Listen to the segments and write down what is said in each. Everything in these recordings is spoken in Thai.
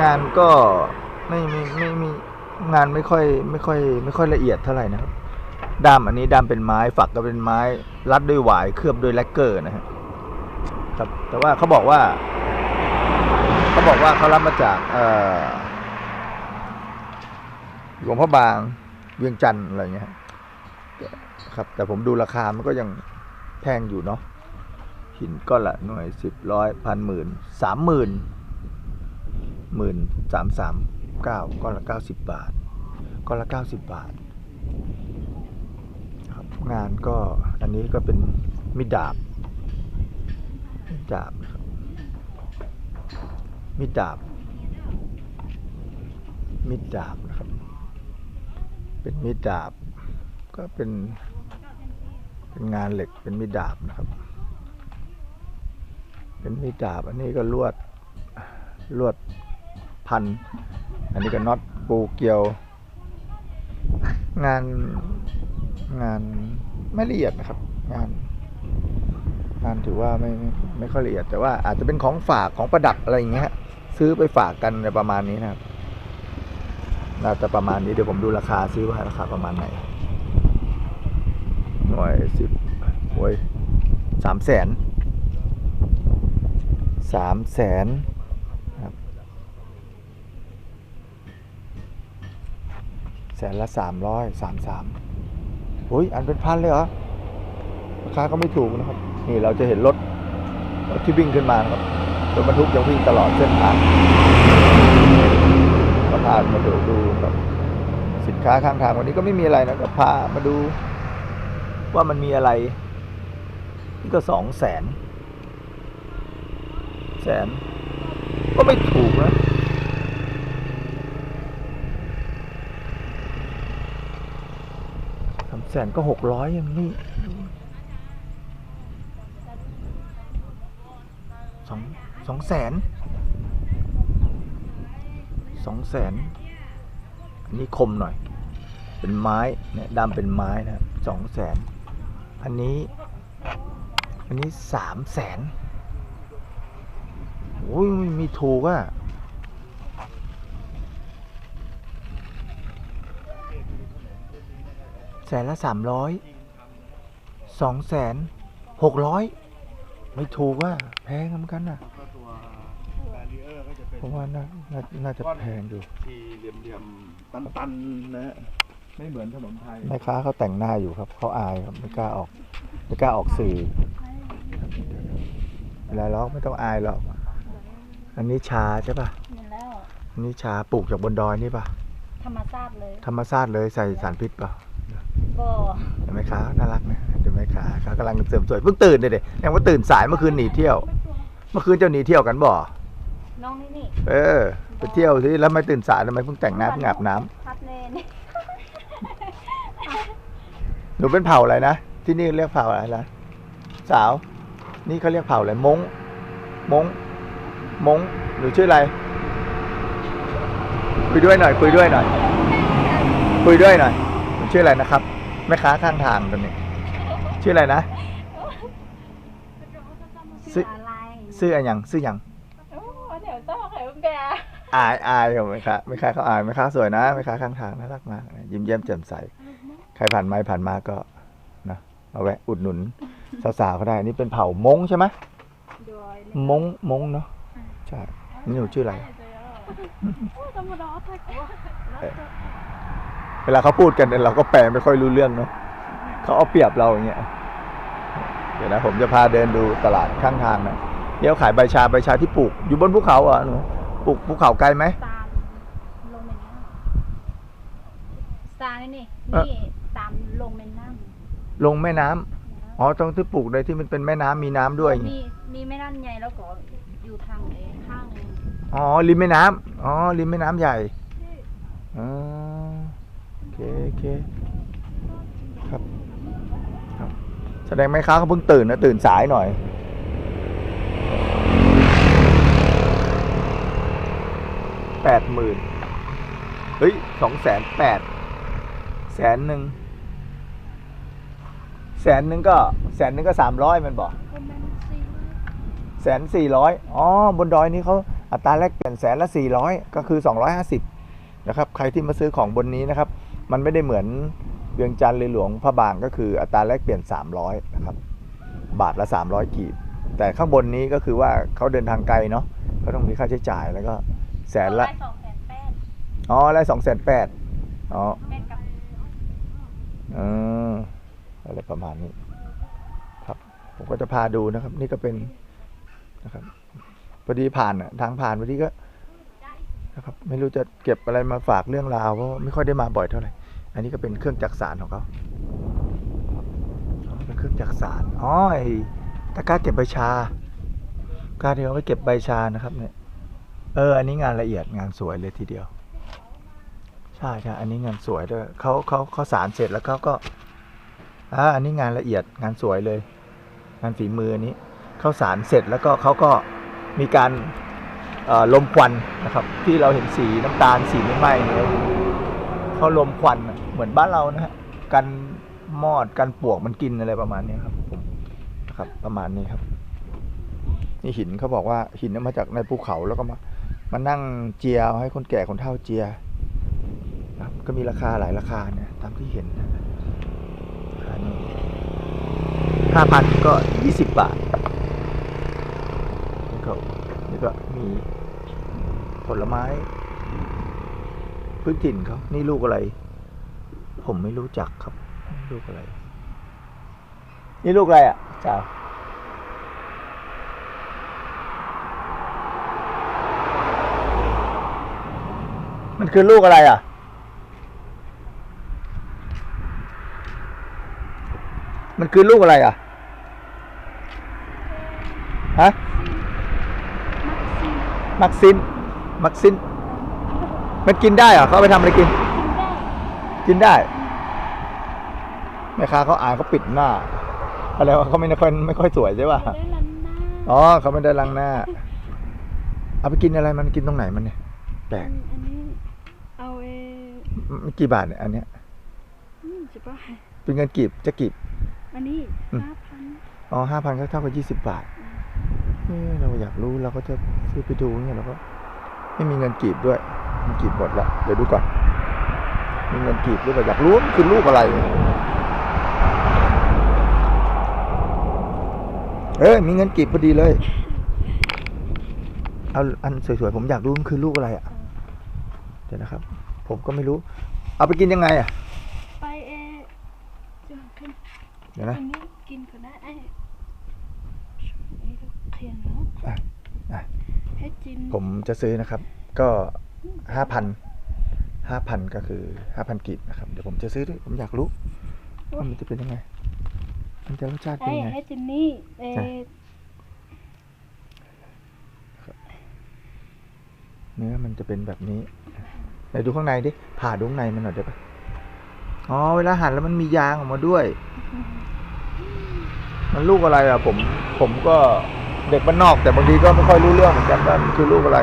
งานก็ไม่ไม่ไม่ไม่งานไม่ค่อยไม่ค่อย ไม่ค่อยละเอียดเท่าไหร่นะครับด้ามอันนี้ด้ามเป็นไม้ฝักก็เป็นไม้รัดด้วยหวายเคลือบด้วยแลกเกอร์นะฮะครับแต่ว่าเขาบอกว่าเขาบอกว่าเขารับมาจากเออหลวงพ่อบางเวียงจันทร์อะไรเงี้ยครับ แต่ผมดูราคามันก็ยังแพงอยู่เนาะหินก้อนละหน่วยสิบร้อยพันหมื่นสามหมื่น หมื่นสามสามเก้าก้อนละเก้าสิบบาทก้อนละเก้าสิบบาทครับงานก็อันนี้ก็เป็นมิดดาบมิดดาบนะครับมิดดาบมิดดาบนะครับ เป็นมิดดาบ ก็เป็นเป็นงานเหล็กเป็นมิดดาบนะครับ เป็นมิดดาบอันนี้ก็ลวดลวด พัน อันนี้ก็น็อตปูเกียว งานงานไม่ละเอียดนะครับ งานงานถือว่าไม่ไม่ไม่ค่อยละเอียด แต่ว่าอาจจะเป็นของฝากของประดับอะไรอย่างเงี้ยซื้อไปฝากกันในประมาณนี้นะครับน่าจะประมาณนี้เดี๋ยวผมดูราคาซื้อว่าราคาประมาณไหนหน่วยสิบโอ้ยสามแสนสามแสนครับ แสนละสามร้อยสามสามโอ้ยอันเป็นพันเลยเหรอราคาก็ไม่ถูกนะครับ นี่เราจะเห็นรถรถที่วิ่งขึ้นมาครับรถบรรทุกยังวิ่งตลอดเส้นทางก็พามาดูดูครับสินค้าข้างทางวันนี้ก็ไม่มีอะไรนะก็พามาดู ว่ามันมีอะไร นี่ก็สองแสนแสนก็ไม่ถูกนะ สามแสนก็หกร้อยยังนี่สองสองแสนสองแสนอันนี้คมหน่อย เป็นไม้เนี่ยดำเป็นไม้นะสองแสนอันนี้อันนี้สามแสนโอ้ยมีถูกอะ แสนละสามร้อยสองแสนหกร้อยไม่ถูกอะแพงเหมือนกันอะก็ตัวแบรีเออร์ก็จะเป็นผมว่าน่าน่าน่าจะแพงอยู่ทีเหลี่ยมๆตันๆนะฮะไม่เหมือนขนมไทยแม่ค้าเขาแต่งหน้าอยู่ครับเขาอายครับไม่กล้าออกไม่กล้าออกสื่อเวลาล็อกไม่ต้องอายหรอก อันนี้ชาใช่ป่ะนี่แล้วอันนี้ชาปลูกจากบนดอยนี่ป่ะธรรมชาติเลย ธรรมชาติเลยใส่สารพิษป่ะ ก็เห็นไหมค้าน่ารักนะเห็นไหมค้าเขากำลังเสริมสวยเพิ่งตื่นเลยเด็ยังว่าตื่นสายเมื่อคืนหนีเที่ยว เมื่อคืนเจ้าหนีเที่ยวกันบ่ น้องนี่นี่เออไปเที่ยวสิแล้วไม่ตื่นสายทำไมเพิ่งแต่งหน้าเพิ่งอาบน้ำพัดเนนี่หนูเป็นเผ่าอะไรนะที่นี่เรียกเผ่าอะไรนะสาว นี่เขาเรียกเผ่าอะไรมงมงมงหนูชื่ออะไรคุยด้วยหน่อยคุยด้วยหน่อยคุยด้วยหน่อยหนูชื่ออะไรนะครับ แม่ค้าข้างทางตัวนี้ ชื่ออะไรนะ ซื้ออะไรซื้ออะไรยังซื้อยังโอ้เดี๋ยวต้องเขียนแกอายอายของแม่ค้าแม่ค้าเขาอายแม่ค้าสวยนะแม่ค้าข้างทางน่ารักมากยิ้มแย้มแจ่มใส ใครผ่านมาผ่านมาก็นะมาแวะอุดหนุนสาวๆเขาได้ นี่เป็นเผ่ามงใช่ไหมโดยมงมงเนาะใช่นี่หนูชื่ออะไรธรรมดาทัก เวลาเขาพูดกันเนี่ยเราก็แปลไม่ค่อยรู้เรื่องเนาะเขาเอาเปรียบเราอย่างเงี้ยเดี๋ยวนะผมจะพาเดินดูตลาดข้างทางนะเดี๋ยวขายใบชาใบชาที่ปลูก อยู่บนภูเขาเหรอะหนูปลูกภูเขาไกลไหมตามลงแม่น้ำตานี่นี่เอ่อนี่ตามลงแม่น้ลงแม่น้ำำอ๋อตรงที่ปลูกเลยที่มันเป็นแม่น้ำมีน้ำด้วยอย่างงี้มีมีแม่น้ำใหญ่แล้วก็อยู่ทางเอข้างหนึงอ๋อริมแม่น้ำอ๋อริมแม่น้ำใหญ่อ๋อโอ เคโอเคครับครับ แสดงไหมค้าเขาเพิ่งตื่นนะตื่นสายหน่อย แปดหมื่นเฮ้ยสองแสนแปดแสนหนึ่งแสนหนึ่งก็แสนหนึ่งก็สามร้อยมันบอกก็แม่นซีแสนสี่ร้อยอ๋อบนดอยนี้เขาอัตราแลกเปลี่ยนแสนละ400ก็คือ250นะครับ ใครที่มาซื้อของบนนี้นะครับ มันไม่ได้เหมือนเวียงจันทร์เลยหลวงพระบางก็คืออัตราแลกเปลี่ยน 300นะครับบาทละ 300 กีบ แต่ข้างบนนี้ก็คือว่าเขาเดินทางไกลเนาะเขาต้องมีค่าใช้จ่ายแล้วก็แสนละสองแสนแปดอ๋อไล่สองแสนแปดอ๋อเป็นกับเอออะไรประมาณนี้ ครับผมก็จะพาดูนะครับ นี่ก็เป็นนะครับพอดีผ่านอะทางผ่านพอดีก็ นะครับไม่รู้จะเก็บอะไรมาฝากเรื่องราวเพราะว่าไม่ค่อยได้มาบ่อยเท่าไหร่อันนี้ก็เป็นเครื่องจักสารของเขาเป็นเครื่องจักสารอ๋อไอตะกร้าเก็บใบชากร้าที่เขาไว้เก็บใบชานะครับ เนี่ย เออ อันนี้งานละเอียดงานสวยเลยทีเดียว ใช่ใช่อันนี้งานสวยด้วยเขาเขาเขาสารเสร็จแล้วเขาก็อ่าอันนี้งานละเอียดงานสวยเลย งานฝีมืออันนี้เขาสารเสร็จแล้วก็เขาก็มีการ ลมควันนะครับ ที่เราเห็นสีน้ำตาลสีไม่ไหม้เนี่ยเขาลมควันเหมือนบ้านเรานะฮะกันมอดกันปลวกมันกินอะไรประมาณนี้ครับผมนะครับประมาณนี้ครับ นี่หินเขาบอกว่าหินมาจากในภูเขาแล้วก็มามานั่งเจียให้คนแก่คนเฒ่าเจียนะครับก็มีราคาหลายราคาเนี่ยตามที่เห็นราคานี่ห้าพันก็ยี่สิบบาทนี่ก็นี่ก็มี ผลไม้ พื้นถิ่นเขานี่ลูกอะไร ผมไม่รู้จักครับ ลูกอะไร นี่ลูกอะไรอะจ้ามันคือลูกอะไรอะ มันคือลูกอะไรอะ ฮะ มักซีมักซิน มักซินมันกินได้เหรอเขาเอาไปทำอะไรกินกินได้กินได้แม่ค้าเขาอ่านเขาปิดหน้าอะไรวะเขาไม่ค่อยไม่ค่อยสวยใช่ป่ะได้ลันหน้าอ๋อเขาไม่ได้ล้างหน้า เอาไปกินอะไรมันกินตรงไหนมันเนี่ยแปลกอันนี้เอาเอมันกี่บาทเนี่ยอันเนี้ยนี่จะป่ะเป็นเงินกีบจะกีบอันนี้อืมห้าพันอ๋อห้าพันก็เท่ากับยี่สิบบาทเอ้เราอยากรู้เราก็จะซื้อไปดูเนี่ยเราก็ ไม่มีเงินกีบด้วยมันกีบหมดละเดี๋ยวดูก่อน มีเงินกีบหรือเปล่าอยากรู้มันคือลูกอะไร เออมีเงินกีบพอดีเลย เอาอันสวยๆผมอยากรู้มันคือลูกอะไรอะเดี๋ยวนะครับ ผมก็ไม่รู้ เอาไปกินยังไงอะ ไปเอจะขึ้นเดี๋ยวนะอันนี้กินก็ได้ไอ้นี่ก็เขียนแล้วอะอะ ให้จินผมจะซื้อนะครับ ก็ห้าพันห้าพันก็คือห้าพันกีบนะครับเดี๋ยวผมจะซื้อด้วยผมอยากรู้ว่ามันจะเป็นยังไง มันจะรสชาติเป็นไอ้ยังไง ให้จินนี่เอใช่เนื้อมันจะเป็นแบบนี้ไหนดูข้างในดิ ผ่าดูข้างในมันหน่อยได้ปะอ๋อ เวลาหั่นแล้วมันมียางออกมาด้วย มันลูกอะไรอะ ผม ผมก็ เด็กบ้านนอก แต่บางทีก็ไม่ค่อยรู้เรื่องเหมือนกันว่ามันคือลูกอะไร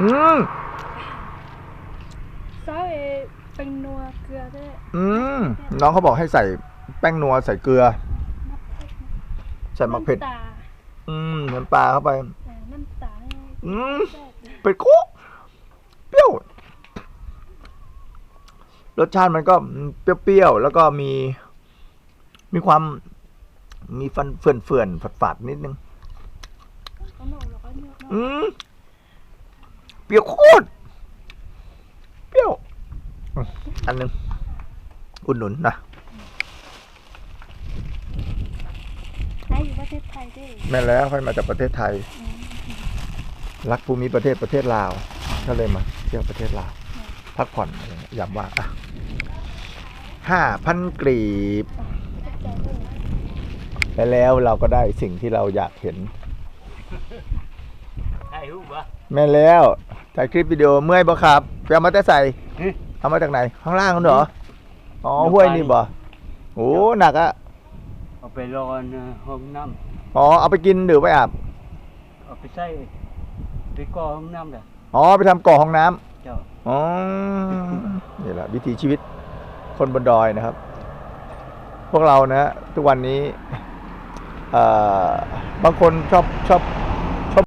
อืมซอสเอเป็นนัวเกลือด้วยอืมน้องเขาบอกให้ใส่แป้งนัวใส่เกลือน้ำเผ็ดใส่มะเผ็ด น้ำตาอืมเหมือนปลาเข้าไป เออน้ำตาลอืม แซ่บเลยเป็ดคุกเปรี้ยว รสชาติมันก็เปรี้ยวๆ แล้วก็มี มีความ มีฟันเฟื่อนเฟื่อนๆฝาดๆนิดนึงเอาหน่อยแล้วก็เนื้อเนาะอืมเปรี้ยวโคตรเปรี้ยวอืมอันหนึงอุดหนุนนะให้อยู่ประเทศไทยด้วยแม่แล้วค่อยมาจากประเทศไทยอืมรักภูมิประเทศประเทศลาว ก็เลยมาเที่ยวประเทศลาว พักผ่อนอะไรเงี้ยยามว่างอะห้าพันกรีบเข้าใจด้วย และแล้วเราก็ได้สิ่งที่เราอยากเห็นถ่ายรูปวะแม่นแล้วถ่ายคลิปวิดีโอเมื่อยบ่ครับไปเอามาแต่ใส่อืมเอามาจากไหน ข้างล่างนั่นเหรอ อ๋อห้วยนี่บ่โอ้หนักอะเอาไปรอนห้องน้อ๋อเอาไปกินหรือไปอาบำเอาไปใส่ไปก่อห้องน้ำเลยอ๋อไปทำก่อห้องน้ำ เจ้าอ๋อ นี่แหละวิถีชีวิตคนบนดอยนะครับ พวกเรานะ ทุกวันนี้เอ่อ บางคนชอบชอบ